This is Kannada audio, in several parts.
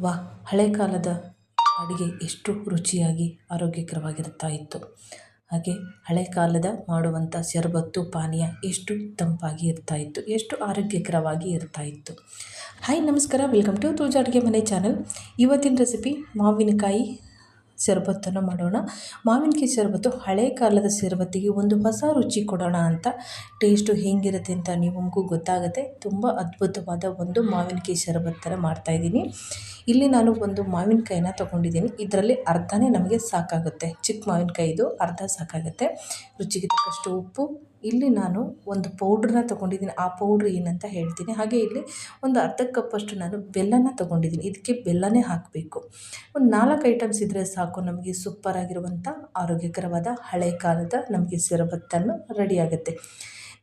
ವಾ, ಹಳೆ ಕಾಲದ ಅಡುಗೆ ಎಷ್ಟು ರುಚಿಯಾಗಿ ಆರೋಗ್ಯಕರವಾಗಿರ್ತಾ ಇತ್ತು. ಹಾಗೆ ಹಳೆ ಕಾಲದ ಮಾಡುವಂಥ ಶರಬತ್ತು, ಪಾನೀಯ ಎಷ್ಟು ತಂಪಾಗಿ ಇರ್ತಾ ಇತ್ತು, ಎಷ್ಟು ಆರೋಗ್ಯಕರವಾಗಿ ಇರ್ತಾ ಇತ್ತು. ಹಾಯ್, ನಮಸ್ಕಾರ. ವೆಲ್ಕಮ್ ಟು ತೂಜಾ ಅಡುಗೆ ಮನೆ ಚಾನಲ್. ಇವತ್ತಿನ ರೆಸಿಪಿ ಮಾವಿನಕಾಯಿ ಶರಬತ್ತನ್ನು ಮಾಡೋಣ. ಮಾವಿನಕಾಯಿ ಶರಬತ್ತು ಹಳೆ ಕಾಲದ ಶರಬತ್ತಿಗೆ ಒಂದು ಹೊಸ ರುಚಿ ಕೊಡೋಣ ಅಂತ. ಟೇಸ್ಟು ಹೇಗಿರುತ್ತೆ ಅಂತ ನಿಮಗೂ ಗೊತ್ತಾಗುತ್ತೆ. ತುಂಬ ಅದ್ಭುತವಾದ ಒಂದು ಮಾವಿನಕಾಯಿ ಶರಬತ್ತು ಥರ ಮಾಡ್ತಾಯಿದ್ದೀನಿ ಇಲ್ಲಿ ನಾನು ಒಂದು ಮಾವಿನಕಾಯಿನ ತೊಗೊಂಡಿದ್ದೀನಿ. ಇದರಲ್ಲಿ ಅರ್ಧನೇ ನಮಗೆ ಸಾಕಾಗುತ್ತೆ. ಚಿಕ್ಕ ಮಾವಿನಕಾಯಿದು ಅರ್ಧ ಸಾಕಾಗುತ್ತೆ. ರುಚಿಗೆ ತಕ್ಕಷ್ಟು ಉಪ್ಪು ಇಲ್ಲಿ ನಾನು ಒಂದು ಪೌಡ್ರನ್ನ ತೊಗೊಂಡಿದ್ದೀನಿ. ಆ ಪೌಡ್ರ್ ಏನಂತ ಹೇಳ್ತೀನಿ. ಹಾಗೆ ಇಲ್ಲಿ ಒಂದು ಅರ್ಧ ಕಪ್ಪಷ್ಟು ನಾನು ಬೆಲ್ಲನ ತೊಗೊಂಡಿದ್ದೀನಿ. ಇದಕ್ಕೆ ಬೆಲ್ಲನೇ ಹಾಕಬೇಕು. ಒಂದು ನಾಲ್ಕು ಐಟಮ್ಸ್ ಇದ್ದರೆ ಸಾಕು. ನಮಗೆ ಸೂಪರಾಗಿರುವಂಥ ಆರೋಗ್ಯಕರವಾದ ಹಳೆ ಕಾಲದ ನಮಗೆ ಸಿರಬತ್ತನ್ನು ರೆಡಿ ಆಗುತ್ತೆ.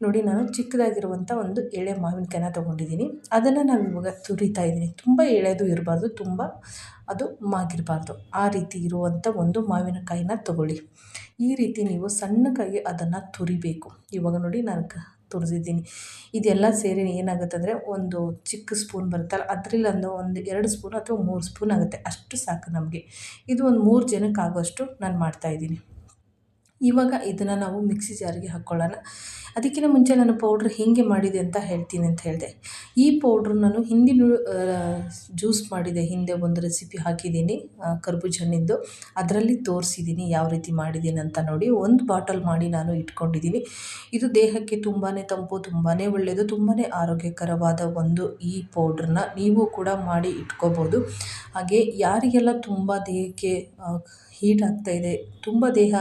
ನೋಡಿ, ನಾನು ಚಿಕ್ಕದಾಗಿರುವಂಥ ಒಂದು ಎಳೆ ಮಾವಿನಕಾಯಿನ ತೊಗೊಂಡಿದ್ದೀನಿ. ಅದನ್ನು ನಾವು ಇವಾಗ ತುರಿತಾ ಇದ್ದೀನಿ. ತುಂಬ ಎಳೆದು ಇರಬಾರ್ದು, ತುಂಬ ಅದು ಮಾಗಿರಬಾರ್ದು. ಆ ರೀತಿ ಇರುವಂಥ ಒಂದು ಮಾವಿನಕಾಯಿನ ತೊಗೊಳ್ಳಿ. ಈ ರೀತಿ ನೀವು ಸಣ್ಣಕಾಗಿ ಅದನ್ನು ತುರಿಬೇಕು. ಇವಾಗ ನೋಡಿ, ನಾನು ತುರಿದಿದ್ದೀನಿ. ಇದೆಲ್ಲ ಸೇರಿ ಏನಾಗುತ್ತೆ ಅಂದರೆ ಒಂದು ಚಿಕ್ಕ ಸ್ಪೂನ್ ಬರುತ್ತಲ್ಲ, ಅದರಲ್ಲಿ ಒಂದು ಒಂದು ಎರಡು ಸ್ಪೂನ್ ಅಥವಾ ಮೂರು ಸ್ಪೂನ್ ಆಗುತ್ತೆ. ಅಷ್ಟು ಸಾಕು ನಮಗೆ. ಇದು ಒಂದು ಮೂರು ಜನಕ್ಕೆ ಆಗೋಷ್ಟು ನಾನು ಮಾಡ್ತಾಯಿದ್ದೀನಿ ಇವಾಗ ಇದನ್ನು ನಾವು ಮಿಕ್ಸಿ ಜಾರಿಗೆ ಹಾಕ್ಕೊಳ್ಳೋಣ ಅದಕ್ಕಿಂತ ಮುಂಚೆ ನಾನು ಪೌಡ್ರ್ ಹೇಗೆ ಮಾಡಿದೆ ಅಂತ ಹೇಳ್ತೀನಿ ಅಂತ ಹೇಳಿದೆ. ಈ ಪೌಡ್ರ್ ನಾನು ಹಿಂದಿನ ಜ್ಯೂಸ್ ಮಾಡಿದೆ ಹಿಂದೆ ಒಂದು ರೆಸಿಪಿ ಹಾಕಿದ್ದೀನಿ ಕರ್ಬೂಜ ಹಣ್ಣಿಂದು. ಅದರಲ್ಲಿ ತೋರಿಸಿದ್ದೀನಿ ಯಾವ ರೀತಿ ಮಾಡಿದ್ದೀನಿ ಅಂತ ನೋಡಿ. ಒಂದು ಬಾಟಲ್ ಮಾಡಿ ನಾನು ಇಟ್ಕೊಂಡಿದ್ದೀನಿ. ಇದು ದೇಹಕ್ಕೆ ತುಂಬಾ ತಂಪು ತುಂಬಾ ಒಳ್ಳೆಯದು ತುಂಬಾ ಆರೋಗ್ಯಕರವಾದ ಒಂದು ಈ ಪೌಡ್ರನ್ನ ನೀವು ಕೂಡ ಮಾಡಿ ಇಟ್ಕೋಬೋದು. ಹಾಗೆ ಯಾರಿಗೆಲ್ಲ ತುಂಬ ದೇಹಕ್ಕೆ ಹೀಟ್ ಆಗ್ತಾಯಿದೆ ತುಂಬ ದೇಹ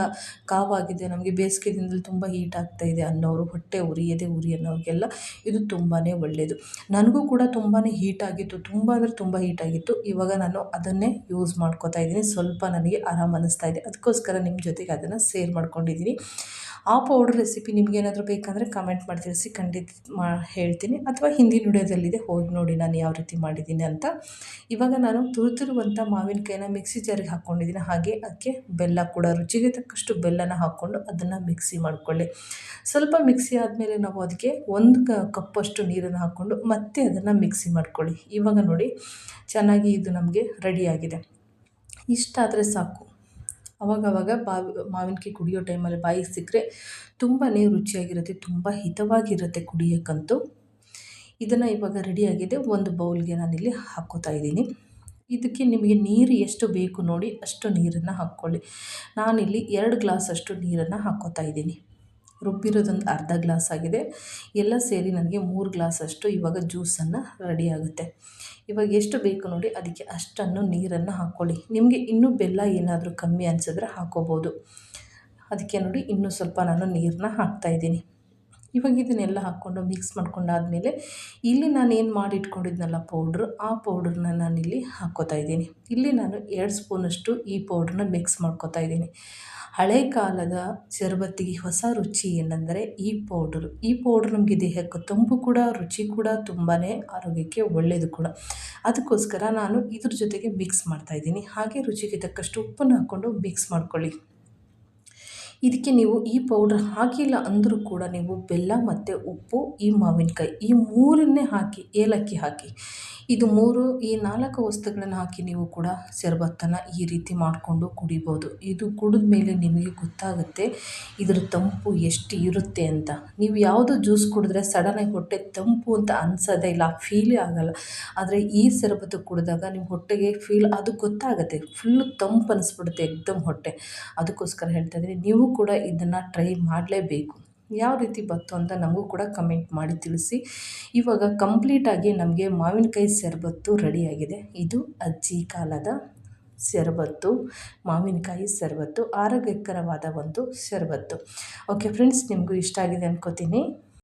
ಕಾವಾಗಿದೆ ನಮಗೆ ಬೇಸಿಗೆ ದಿನದಲ್ಲಿ ತುಂಬ ಹೀಟ್ ಆಗ್ತಾ ಇದೆ ಅನ್ನೋರು, ಹೊಟ್ಟೆ ಉರಿ ಎದೆ ಉರಿ ಅನ್ನೋರಿಗೆಲ್ಲ ಇದು ತುಂಬಾ ಒಳ್ಳೆಯದು ನನಗೂ ಕೂಡ ತುಂಬಾ ಹೀಟ್ ಆಗಿತ್ತು, ತುಂಬ ಅಂದರೆ ತುಂಬ ಹೀಟ್ ಆಗಿತ್ತು. ಇವಾಗ ನಾನು ಅದನ್ನೇ ಯೂಸ್ ಮಾಡ್ಕೋತಾ ಇದ್ದೀನಿ. ಸ್ವಲ್ಪ ನನಗೆ ಆರಾಮ ಅನ್ನಿಸ್ತಾ ಇದೆ. ಅದಕ್ಕೋಸ್ಕರ ನಿಮ್ಮ ಜೊತೆಗೆ ಅದನ್ನು ಸೇರ್ ಮಾಡ್ಕೊಂಡಿದ್ದೀನಿ. ಆ ಪೌಡ್ರ್ ರೆಸಿಪಿ ನಿಮಗೇನಾದರೂ ಬೇಕಂದರೆ ಕಮೆಂಟ್ ಮಾಡಿ ತಿಳಿಸಿ ಖಂಡಿತ ಮಾ, ಹೇಳ್ತೀನಿ. ಅಥವಾ ಹಿಂದಿ ವಿಡಿಯೋದಲ್ಲಿದೆ, ಹೋಗಿ ನೋಡಿ ನಾನು ಯಾವ ರೀತಿ ಮಾಡಿದ್ದೀನಿ ಅಂತ. ಇವಾಗ ನಾನು ತುರಿತಿರುವಂಥ ಮಾವಿನಕಾಯಿನ ಮಿಕ್ಸಿ ಜಾರಿಗೆ ಹಾಕ್ಕೊಂಡಿದ್ದೀನಿ. ಹಾಗೆ ಅದಕ್ಕೆ ಬೆಲ್ಲ ಕೂಡ, ರುಚಿಗೆ ತಕ್ಕಷ್ಟು ಬೆಲ್ಲನ ಹಾಕ್ಕೊಂಡು ಅದನ್ನು ಮಿಕ್ಸಿ ಮಾಡಿಕೊಳ್ಳಿ. ಸ್ವಲ್ಪ ಮಿಕ್ಸಿ ಆದಮೇಲೆ ನಾವು ಅದಕ್ಕೆ ಒಂದು ಕಪ್ಪಷ್ಟು ನೀರನ್ನು ಹಾಕ್ಕೊಂಡು ಮತ್ತೆ ಅದನ್ನು ಮಿಕ್ಸಿ ಮಾಡ್ಕೊಳ್ಳಿ. ಇವಾಗ ನೋಡಿ, ಚೆನ್ನಾಗಿ ಇದು ನಮಗೆ ರೆಡಿಯಾಗಿದೆ ಇಷ್ಟಾದರೆ ಸಾಕು. ಅವಾಗವಾಗ ಬಾವಿ ಮಾವಿನಕಾಯಿ ಕುಡಿಯೋ ಟೈಮಲ್ಲಿ ಬಾಯಿಗೆ ಸಿಕ್ಕರೆ ತುಂಬಾ ರುಚಿಯಾಗಿರುತ್ತೆ, ತುಂಬ ಹಿತವಾಗಿರುತ್ತೆ ಕುಡಿಯೋಕ್ಕಂತೂ. ಇದನ್ನು ಇವಾಗ ರೆಡಿಯಾಗಿದೆ ಒಂದು ಬೌಲ್ಗೆ ನಾನಿಲ್ಲಿ ಹಾಕ್ಕೋತಾ ಇದ್ದೀನಿ. ಇದಕ್ಕೆ ನಿಮಗೆ ನೀರು ಎಷ್ಟು ಬೇಕು ನೋಡಿ ಅಷ್ಟು ನೀರನ್ನು ಹಾಕ್ಕೊಳ್ಳಿ. ನಾನಿಲ್ಲಿ ಎರಡು ಗ್ಲಾಸಷ್ಟು ನೀರನ್ನು ಹಾಕ್ಕೋತಾ ಇದ್ದೀನಿ. ರುಬ್ಬಿರೋದೊಂದು ಅರ್ಧ ಗ್ಲಾಸ್ ಆಗಿದೆ. ಎಲ್ಲ ಸೇರಿ ನನಗೆ ಮೂರು ಗ್ಲಾಸಷ್ಟು ಇವಾಗ ಜ್ಯೂಸನ್ನು ರೆಡಿ ಆಗುತ್ತೆ. ಇವಾಗ ಎಷ್ಟು ಬೇಕು ನೋಡಿ ಅದಕ್ಕೆ ಅಷ್ಟನ್ನು ನೀರನ್ನು ಹಾಕ್ಕೊಳ್ಳಿ ನಿಮಗೆ ಇನ್ನೂ ಬೆಲ್ಲ ಏನಾದರೂ ಕಮ್ಮಿ ಅನಿಸಿದ್ರೆ ಹಾಕ್ಕೋಬೋದು ಅದಕ್ಕೆ ನೋಡಿ ಇನ್ನೂ ಸ್ವಲ್ಪ ನಾನು ನೀರನ್ನ ಹಾಕ್ತಾಯಿದ್ದೀನಿ ಇವಾಗ ಇದನ್ನೆಲ್ಲ ಹಾಕ್ಕೊಂಡು ಮಿಕ್ಸ್ ಮಾಡ್ಕೊಂಡಾದಮೇಲೆ ಇಲ್ಲಿ ನಾನು ಏನು ಮಾಡಿ ಇಟ್ಕೊಂಡಿದ್ನಲ್ಲ ಪೌಡ್ರು ಆ ಪೌಡ್ರನ್ನ ನಾನಿಲ್ಲಿ ಹಾಕ್ಕೋತಾ ಇದ್ದೀನಿ. ಇಲ್ಲಿ ನಾನು ಎರಡು ಸ್ಪೂನಷ್ಟು ಈ ಪೌಡ್ರನ್ನ ಮಿಕ್ಸ್ ಮಾಡ್ಕೋತಾ ಇದ್ದೀನಿ. ಹಳೆ ಕಾಲದ ಶರಬತ್ತಿಗೆ ಹೊಸ ರುಚಿ ಏನಂದರೆ ಈ ಪೌಡ್ರು ಈ ಪೌಡ್ರ್ ನಮಗೆ ದೇಹಕ್ಕೆ ತುಂಬು ಕೂಡ, ರುಚಿ ಕೂಡ ತುಂಬಾ ಆರೋಗ್ಯಕ್ಕೆ ಒಳ್ಳೆಯದು ಕೂಡ. ಅದಕ್ಕೋಸ್ಕರ ನಾನು ಇದ್ರ ಜೊತೆಗೆ ಮಿಕ್ಸ್ ಮಾಡ್ತಾಯಿದ್ದೀನಿ ಹಾಗೆ ರುಚಿಗೆ ತಕ್ಕಷ್ಟು ಉಪ್ಪನ್ನು ಹಾಕ್ಕೊಂಡು ಮಿಕ್ಸ್ ಮಾಡ್ಕೊಳ್ಳಿ. ಇದಕ್ಕೆ ನೀವು ಈ ಪೌಡ್ರ್ ಹಾಕಿಲ್ಲ ಅಂದರೂ ಕೂಡ ನೀವು ಬೆಲ್ಲ ಮತ್ತು ಉಪ್ಪು, ಈ ಮಾವಿನಕಾಯಿ ಈ ಮೂರನ್ನೇ ಹಾಕಿ, ಏಲಕ್ಕಿ ಹಾಕಿ. ಇದು ಮೂರು, ಈ ನಾಲ್ಕು ವಸ್ತುಗಳನ್ನು ಹಾಕಿ ನೀವು ಕೂಡ ಶರ್ಬತ್ತನ್ನು ಈ ರೀತಿ ಮಾಡಿಕೊಂಡು ಕುಡಿಬೋದು. ಇದು ಕುಡಿದ ಮೇಲೆ ನಿಮಗೆ ಗೊತ್ತಾಗುತ್ತೆ ಇದರ ತಂಪು ಎಷ್ಟು ಇರುತ್ತೆ ಅಂತ. ನೀವು ಯಾವುದು ಜ್ಯೂಸ್ ಕುಡಿದ್ರೆ ಸಡನ್ನಾಗಿ ಹೊಟ್ಟೆ ತಂಪು ಅಂತ ಅನ್ಸೋದೇ ಇಲ್ಲ, ಫೀಲೇ ಆಗೋಲ್ಲ. ಆದರೆ ಈ ಶರಬತ್ತು ಕುಡಿದಾಗ ನಿಮ್ಮ ಹೊಟ್ಟೆಗೆ ಫೀಲ್, ಅದು ಗೊತ್ತಾಗುತ್ತೆ. ಫುಲ್ಲು ತಂಪು ಅನಿಸ್ಬಿಡುತ್ತೆ, ಎಕ್ದಮ್ ಹೊಟ್ಟೆ. ಅದಕ್ಕೋಸ್ಕರ ಹೇಳ್ತಾ ಇದ್ದೀನಿ, ನೀವು ಕೂಡ ಇದನ್ನು ಟ್ರೈ ಮಾಡಲೇಬೇಕು. ಯಾವ ರೀತಿ ಬಂತು ಅಂತ ನಮಗೂ ಕೂಡ ಕಮೆಂಟ್ ಮಾಡಿ ತಿಳಿಸಿ. ಇವಾಗ ಕಂಪ್ಲೀಟಾಗಿ ನಮಗೆ ಮಾವಿನಕಾಯಿ ಸರ್ಬತ್ತು ರೆಡಿಯಾಗಿದೆ ಇದು ಅಜ್ಜಿ ಕಾಲದ ಶರಬತ್ತು, ಮಾವಿನಕಾಯಿ ಶರಬತ್ತು, ಆರೋಗ್ಯಕರವಾದ ಒಂದು ಶರಬತ್ತು. ಓಕೆ ಫ್ರೆಂಡ್ಸ್ ನಿಮಗೂ ಇಷ್ಟ ಆಗಿದೆ ಅನ್ಕೋತೀನಿ.